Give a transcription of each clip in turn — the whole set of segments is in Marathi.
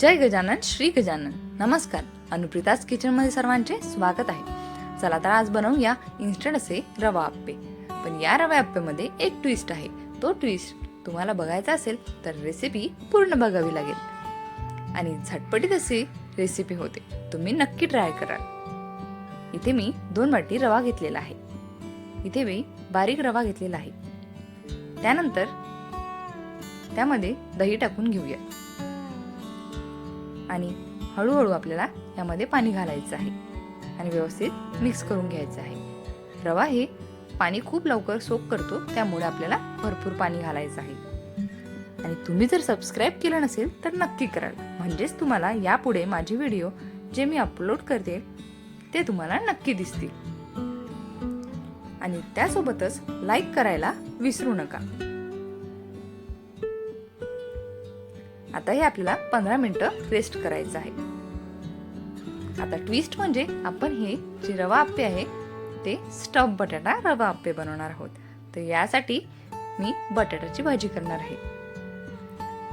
जय गजानन श्री गजानन. नमस्कार. अनुप्रिताज किचनमध्ये सर्वांचे स्वागत आहे. चला तर आज बनवूया इन्स्टंट असे रवा आप्पे. पण या रवा आप्पेमध्ये एक ट्विस्ट आहे. तो ट्विस्ट तुम्हाला बघायचा असेल तर रेसिपी पूर्ण बघावी लागेल. आणि झटपटीत अशी रेसिपी होते. तुम्ही नक्की ट्राय कराल. इथे मी दोन वाटी रवा घेतलेला आहे. इथे मी बारीक रवा घेतलेला आहे. त्यानंतर त्यामध्ये दही टाकून घेऊया. आणि हळूहळू आपल्याला यामध्ये पाणी घालायचं आहे. आणि व्यवस्थित मिक्स करून घ्यायचं आहे. रवा हे पाणी खूप लवकर सोक करतो त्यामुळे आपल्याला भरपूर पाणी घालायचं आहे. आणि तुम्ही जर सबस्क्राईब केलं नसेल तर नक्की कराल. म्हणजेच तुम्हाला यापुढे माझे व्हिडिओ जे मी अपलोड करते ते तुम्हाला नक्की दिसतील. आणि त्यासोबतच लाईक करायला विसरू नका. आता हे आपल्याला पंधरा मिनटं रेस्ट करायचं आहे. आता ट्विस्ट म्हणजे आपण हे जे रवा आप्पे आहे ते स्टफ बटाटा रवा आप्पे बनवणार आहोत. तर यासाठी मी बटाट्याची भाजी करणार आहे.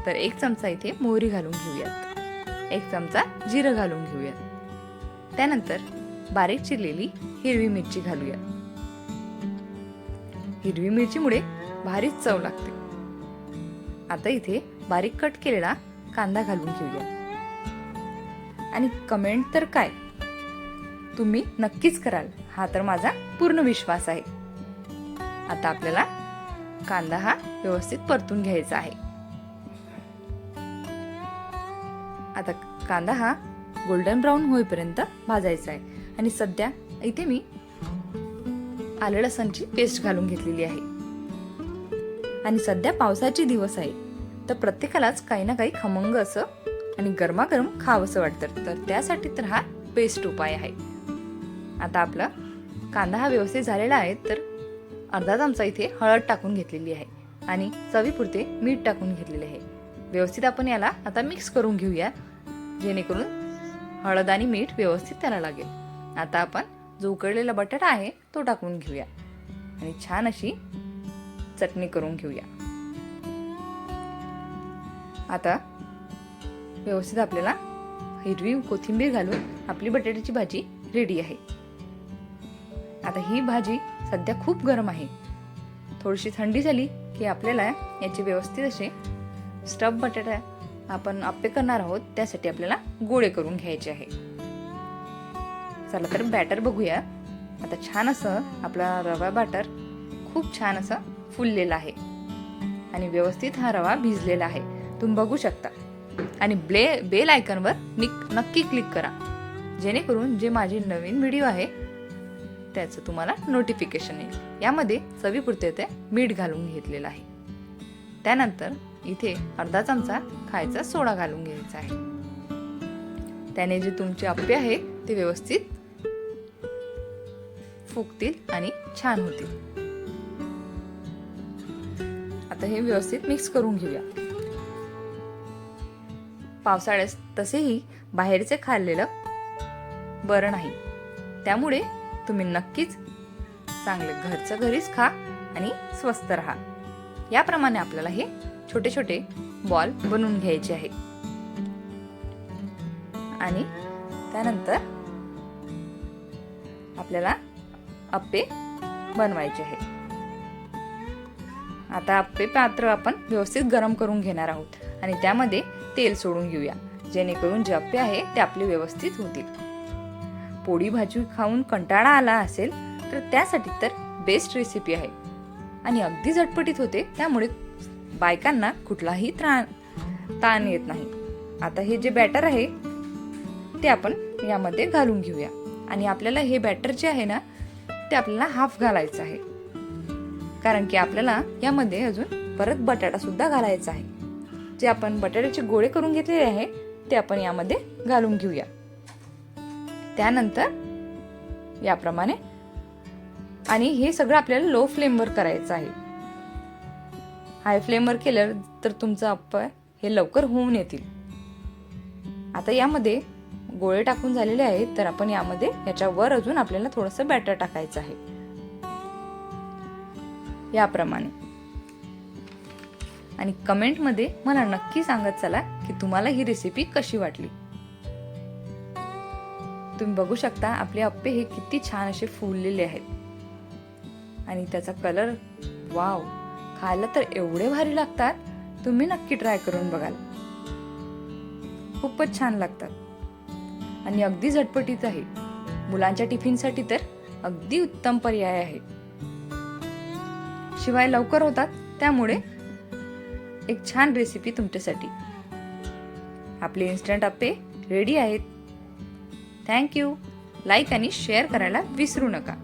तर एक चमचा इथे मोहरी घालून घेऊयात. एक चमचा जिरं घालून घेऊयात. त्यानंतर बारीक चिरलेली हिरवी मिरची घालूया हिरवी मिरचीमुळे भारीच चव लागते. आता इथे बारीक कट केलेला कांदा घालून घेऊया. आणि कमेंट तर काय? तुम्ही नक्कीच कराल. हा तर माझा पूर्ण विश्वास आहे. आता आपल्याला कांदा हा व्यवस्थित परतून घ्यायचा आहे. आता कांदा हा गोल्डन ब्राऊन होईपर्यंत भाजायचा आहे. आणि सध्या इथे मी आलं लसणची पेस्ट घालून घेतलेली आहे. आणि सध्या पावसाचे दिवस आहे. तर प्रत्येकालाच काही ना काही खमंग असं आणि गरमागरम खावंसं वाटतं. तर त्यासाठी तर हा बेस्ट उपाय आहे. आता आपला कांदा हा व्यवस्थित झालेला आहे तर अर्धा चमचा इथे हळद टाकून घेतलेली आहे आणि चवीपुरते मीठ टाकून घेतलेले आहे. व्यवस्थित आपण याला आता मिक्स करून घेऊया जेणेकरून हळद आणि मीठ व्यवस्थित त्याला लागेल. आता आपण जो उकडलेला बटाटा आहे तो टाकून घेऊया आणि छान अशी चटणी करून घेऊया. आता व्यवस्थित आपल्याला हिरवी कोथिंबीर घालून आपली बटाट्याची भाजी रेडी आहे. आता ही भाजी सध्या खूप गरम आहे. थोडीशी थंडी झाली की आपल्याला याचे व्यवस्थित असे स्टफ बटाटा आपण आप्पे करणार आहोत त्यासाठी आपल्याला गोळे करून घ्यायचे आहे. चला तर बॅटर बघूया. आता छान असं आपला रवा बॅटर खूप छान असं फुललेला आहे. आणि व्यवस्थित हा रवा भिजलेला आहे. तुम्ही बघू शकता. आणि ब्ले बेल आयकनवर मी नक्की क्लिक करा. जेणेकरून जे माझे नवीन व्हिडिओ आहे त्याचं तुम्हाला नोटिफिकेशन येईल. यामध्ये चवीपुरते ते मीठ घालून घेतलेलं आहे. त्यानंतर इथे अर्धा चमचा खायचा सोडा घालून घ्यायचा आहे. त्याने जे तुमचे आप्पे आहे ते व्यवस्थित फुगतील आणि छान होतील. आता हे व्यवस्थित मिक्स करून घेऊया. पावसाळ्यात तसेही बाहेरचे खाल्लेलं बरं नाही. त्यामुळे तुम्ही नक्कीच चांगलं घरचं घरीच खा आणि स्वस्त राहा. याप्रमाणे आपल्याला हे छोटे छोटे बॉल बनवून घ्यायचे आहे आणि त्यानंतर आपल्याला अप्पे बनवायचे आहे आता आप्पे पात्र आपण व्यवस्थित गरम करून घेणार आहोत. आणि त्यामध्ये तेल सोडून घेऊया जेणेकरून जे अप्पे आहे ते आपले व्यवस्थित होतील. पोळी भाजी खाऊन कंटाळा आला असेल तर त्यासाठी तर बेस्ट रेसिपी आहे. आणि अगदी झटपटीत होते त्यामुळे बायकांना कुठलाही त्राण ताण येत नाही. आता हे जे बॅटर आहे ते आपण यामध्ये घालून घेऊया. आणि आपल्याला हे बॅटर जे आहे ना ते आपल्याला हाफ घालायचं आहे. कारण की आपल्याला यामध्ये अजून परत बटाटा सुद्धा घालायचा आहे. जे आपण बटाट्याचे गोळे करून घेतलेले आहे ते आपण यामध्ये घालून घेऊया. त्यानंतर याप्रमाणे आणि हे सगळं आपल्याला लो फ्लेमवर करायचं आहे. हाय फ्लेमवर केलं तर तुमचं अप्प हे लवकर होऊन येतील. आता यामध्ये गोळे टाकून झालेले आहेत तर आपण यामध्ये याच्यावर अजून आपल्याला थोडंसं बॅटर टाकायचं आहे. याप्रमाणे. आणि कमेंटमध्ये मला नक्की सांगत चला की तुम्हाला ही रेसिपी कशी वाटली. तुम्ही बघू शकता आपले अप्पे हे किती छान असे फुललेले आहेत. आणि त्याचा कलर वाव खायला तर एवढे भारी लागतात. तुम्ही नक्की ट्राय करून बघाल. खूपच छान लागतात. आणि अगदी झटपटीत आहे. मुलांच्या टिफिनसाठी तर अगदी उत्तम पर्याय आहे. शिवाय लवकर होतात त्यामुळे एक छान रेसिपी तुमच्यासाठी. आपले इन्स्टंट अप्पे रेडी आहेत. थँक्यू लाईक आणि शेअर करायला विसरू नका.